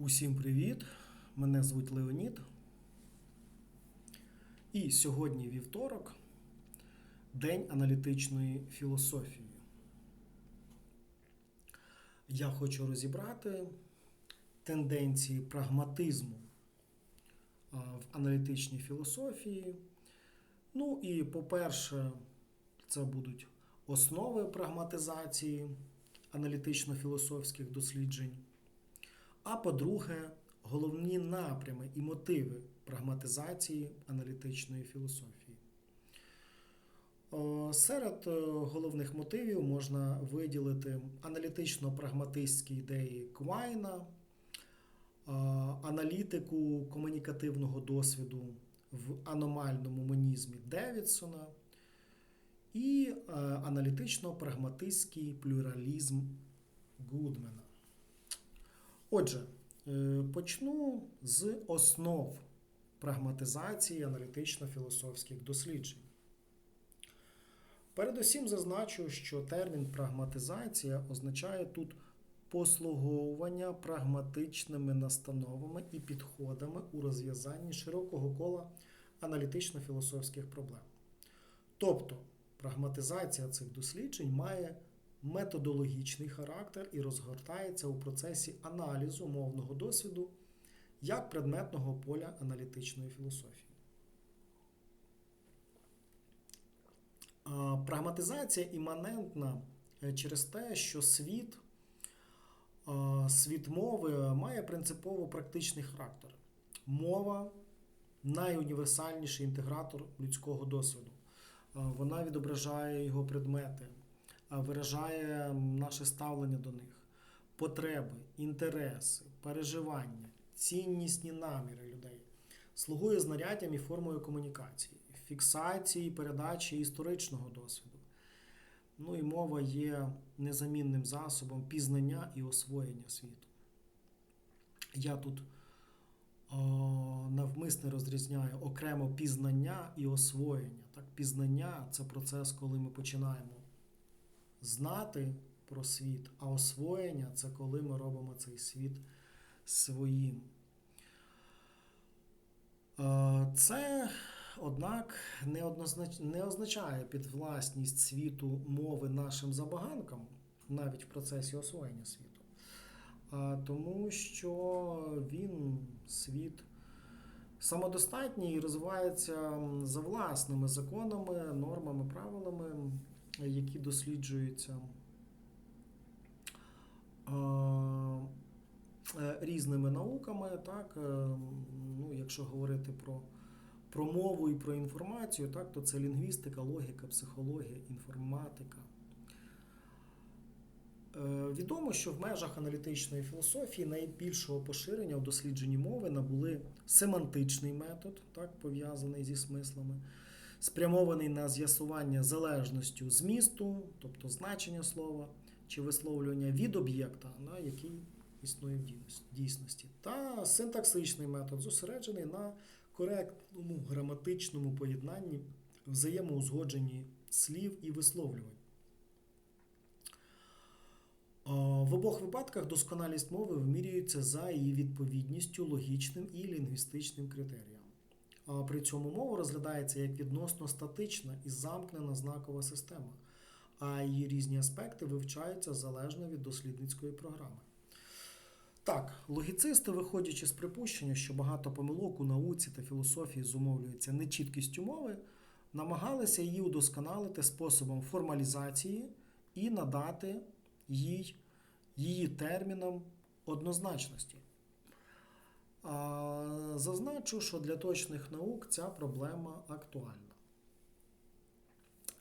Усім привіт! Мене звуть Леонід. І сьогодні вівторок, День аналітичної філософії. Я хочу розібрати тенденції прагматизму в аналітичній філософії. Ну і, по-перше, це будуть основи прагматизації аналітично-філософських досліджень. А по-друге, головні напрями і мотиви прагматизації аналітичної філософії. Серед е, головних мотивів можна виділити аналітично-прагматистські ідеї Квайна, аналітику комунікативного досвіду в аномальному монізмі Девідсона і е, аналітично-прагматистський плюралізм Гудмена. Отже, е, почну з основ прагматизації аналітично-філософських досліджень. Передусім зазначу, що термін прагматизація означає тут послуговування прагматичними настановами і підходами у розв'язанні широкого кола аналітично-філософських проблем. Тобто, прагматизація цих досліджень має методологічний характер і розгортається у процесі аналізу мовного досвіду як предметного поля аналітичної філософії. Прагматизація іманентна е, через те, що світ, світ мови має принципово практичний характер. Мова найуніверсальніший інтегратор людського досвіду. Вона відображає його предмети, виражає наше ставлення до них, потреби, інтереси, переживання, ціннісні наміри людей, слугує знаряддям і формою комунікації, фіксації, передачі історичного досвіду. Ну і мова є незамінним засобом пізнання і освоєння світу. Я тут о, навмисне розрізняю окремо пізнання і освоєння. Так, Пізнання це процес, коли ми починаємо знати про світ, а освоєння це коли ми робимо цей світ своїм. Е, Це, однак, не, однознач... не означає підвласність світу мови нашим забаганкам, навіть в процесі освоєння світу. А Тому що він світ самодостатній і розвивається за власними законами, нормами, правилами, які досліджуються е, е, різними науками. Так, е, ну, якщо говорити про, про мову і про інформацію, так, то це лінгвістика, логіка, психологія, інформатика. Е, Відомо, що в межах аналітичної філософії найбільшого поширення у дослідженні мови набули семантичний метод, так, пов'язаний зі смислами, спрямований на з'ясування залежності змісту, тобто значення слова чи висловлювання від об'єкта, на який існує в дійсності, та синтаксичний метод, зосереджений на коректному граматичному поєднанні, взаємоузгодженні слів і висловлювань. В обох випадках досконалість мови вимірюється за її відповідністю логічним і лінгвістичним критеріям. При цьому мова розглядається як відносно статична і замкнена знакова система, а її різні аспекти вивчаються залежно від дослідницької програми. Так, логіцисти, виходячи з припущення, що багато помилок у науці та філософії зумовлюється нечіткістю мови, намагалися її удосконалити способом формалізації і надати їй, її термінам однозначності. Зазначу, що для точних наук ця проблема актуальна.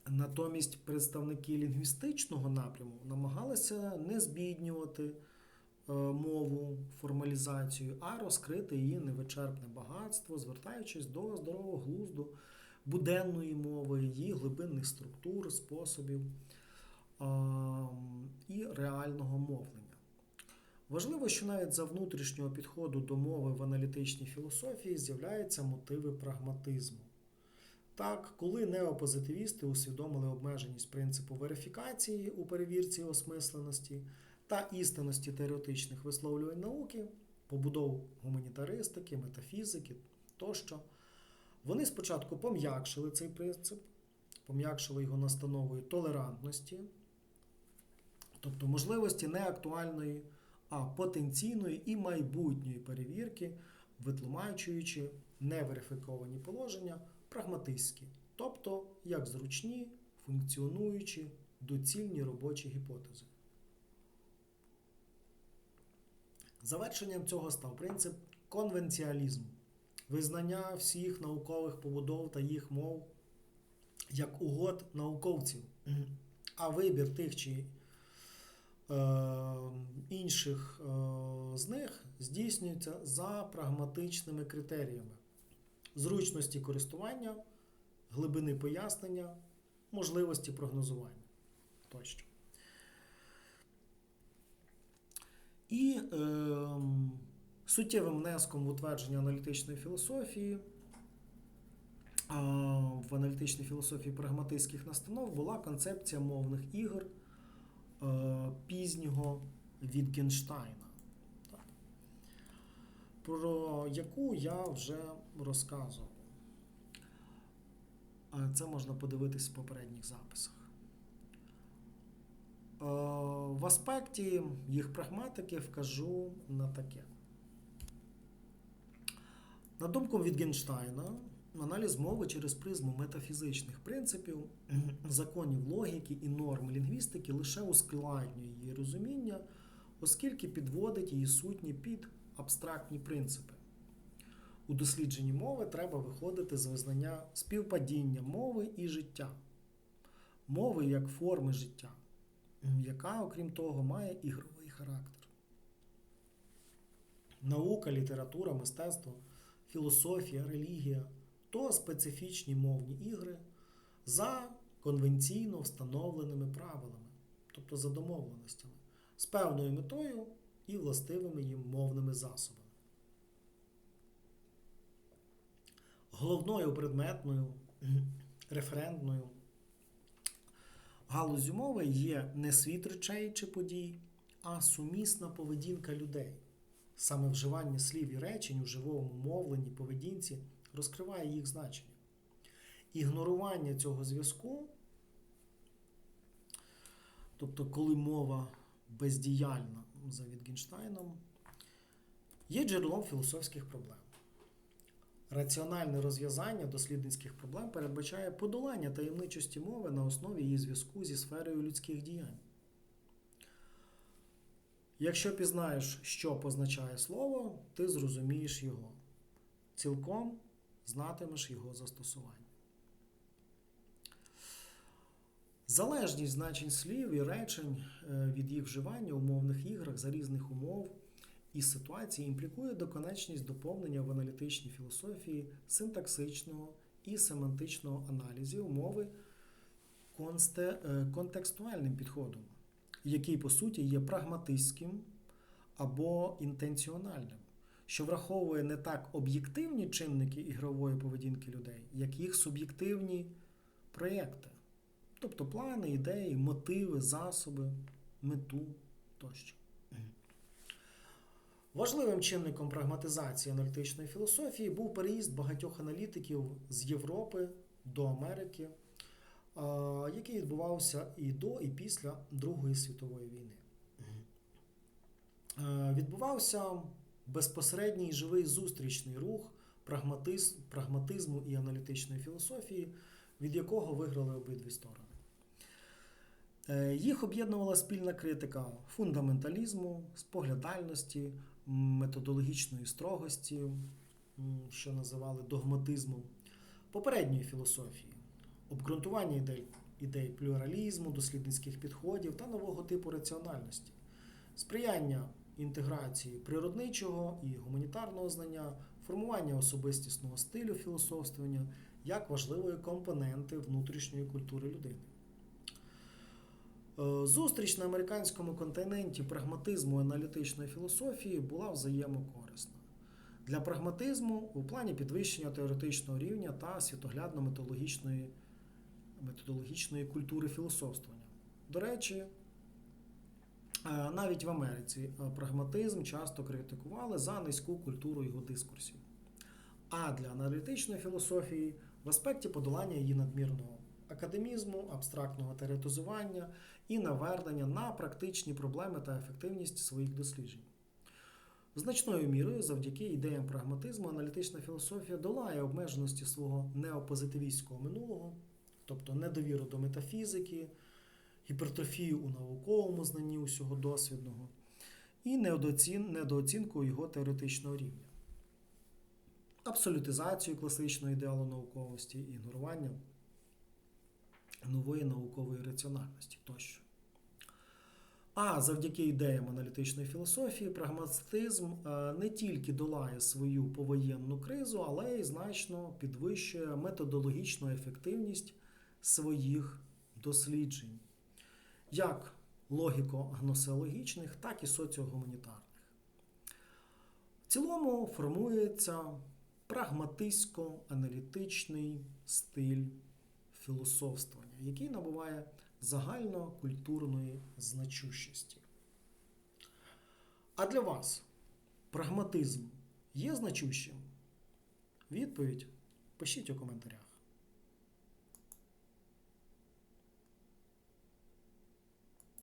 Натомість представники лінгвістичного напряму намагалися не збіднювати е, мову, формалізацію, а розкрити її невичерпне багатство, звертаючись до здорового глузду буденної мови, її глибинних структур, способів і реального мовлення. Важливо, що навіть за внутрішнього підходу до мови в аналітичній філософії з'являються мотиви прагматизму. Так, коли неопозитивісти усвідомили обмеженість принципу верифікації у перевірці осмисленості та істинності теоретичних висловлювань науки, побудов гуманітаристики, метафізики тощо. Вони спочатку пом'якшили цей принцип, пом'якшили його настановою толерантності, тобто можливості не актуальної, а потенційної і майбутньої перевірки, витлумачуючи неверифіковані положення прагматистські, тобто як зручні, функціонуючі, доцільні робочі гіпотези. Завершенням цього став принцип конвенціалізму, визнання всіх наукових побудов та їх мов як угод науковців, а вибір тих чи е, інших е, з них здійснюється за прагматичними критеріями зручності користування, глибини пояснення, можливості прогнозування тощо. І е, суттєвим внеском в утвердження аналітичної філософії, а, в аналітичній філософії прагматистських настанов була концепція мовних ігор е, пізнього Вітгенштайна, так, про яку я вже розказував. Е, Це можна подивитись в попередніх записах. Е, В аспекті їх прагматики вкажу на таке. На думку Вітгенштайна, аналіз мови через призму метафізичних принципів, законів логіки і норм лінгвістики лише ускладнює її розуміння, оскільки підводить її сутні під абстрактні принципи. У дослідженні мови треба виходити з визнання співпадіння мови і життя, мови як форми життя, яка, окрім того, має ігровий характер. Наука, література, мистецтво, філософія, релігія то специфічні мовні ігри за конвенційно встановленими правилами, тобто за домовленостями, з певною метою і властивими їм мовними засобами. Головною предметною референтною галузю мови є не світ речей чи подій, а сумісна поведінка людей. Саме вживання слів і речень у живому мовленні поведінці розкриває їх значення. Ігнорування цього зв'язку, тобто, коли мова бездіяльна за Вітгенштайном, є джерелом філософських проблем. Раціональне розв'язання дослідницьких проблем передбачає подолання таємничості мови на основі її зв'язку зі сферою людських діянь. Якщо пізнаєш, що позначає слово, ти зрозумієш його. Цілком знатимеш його застосування. Залежність значень слів і речень е, від їх вживання у мовних іграх за різних умов і ситуацій імплікує доконечність доповнення в аналітичній філософії синтаксичного і семантичного аналізів мови е, контекстуальним підходом, який по суті є прагматистським або інтенціональним, що враховує не так об'єктивні чинники ігрової поведінки людей, як їх суб'єктивні проєкти, тобто плани, ідеї, мотиви, засоби, мету тощо. Важливим чинником прагматизації аналітичної філософії був переїзд багатьох аналітиків з Європи до Америки, який відбувався і до, і після Другої світової війни. Відбувався безпосередній живий зустрічний рух прагматизму і аналітичної філософії, від якого виграли обидві сторони. Е, Їх об'єднувала спільна критика фундаменталізму, споглядальності, методологічної строгості, що називали догматизмом, попередньої філософії, обґрунтування ідей, ідей плюралізму, дослідницьких підходів та нового типу раціональності, сприяння інтеграції природничого і гуманітарного знання, формування особистісного стилю філософствування як важливої компоненти внутрішньої культури людини. Е, Зустріч на американському континенті прагматизму і аналітичної філософії була взаємокорисна. Для прагматизму у плані підвищення теоретичного рівня та світоглядно-методологічної методологічної культури філософствування. До речі, Е, Навіть в Америці е, прагматизм часто критикували за низьку культуру його дискурсів. А для аналітичної філософії в аспекті подолання її надмірного академізму, абстрактного теоретизування і навернення на практичні проблеми та ефективність своїх досліджень. Значною мірою, завдяки ідеям прагматизму, аналітична філософія долає обмеженості свого неопозитивістського минулого, тобто недовіру до метафізики, гіпертрофію у науковому знанні усього досвідного і недооцінку його теоретичного рівня, абсолютизацію класичного ідеалу науковості ігнорування нової наукової раціональності тощо. А завдяки ідеям аналітичної філософії, прагматизм е, не тільки долає свою повоєнну кризу, але й значно підвищує методологічну ефективність своїх досліджень, як логіко-гносеологічних, так і соціогуманітарних. В цілому формується прагматистсько-аналітичний стиль філософствування, який набуває загальнокультурної значущості. А для вас прагматизм є значущим? Відповідь пишіть у коментарях.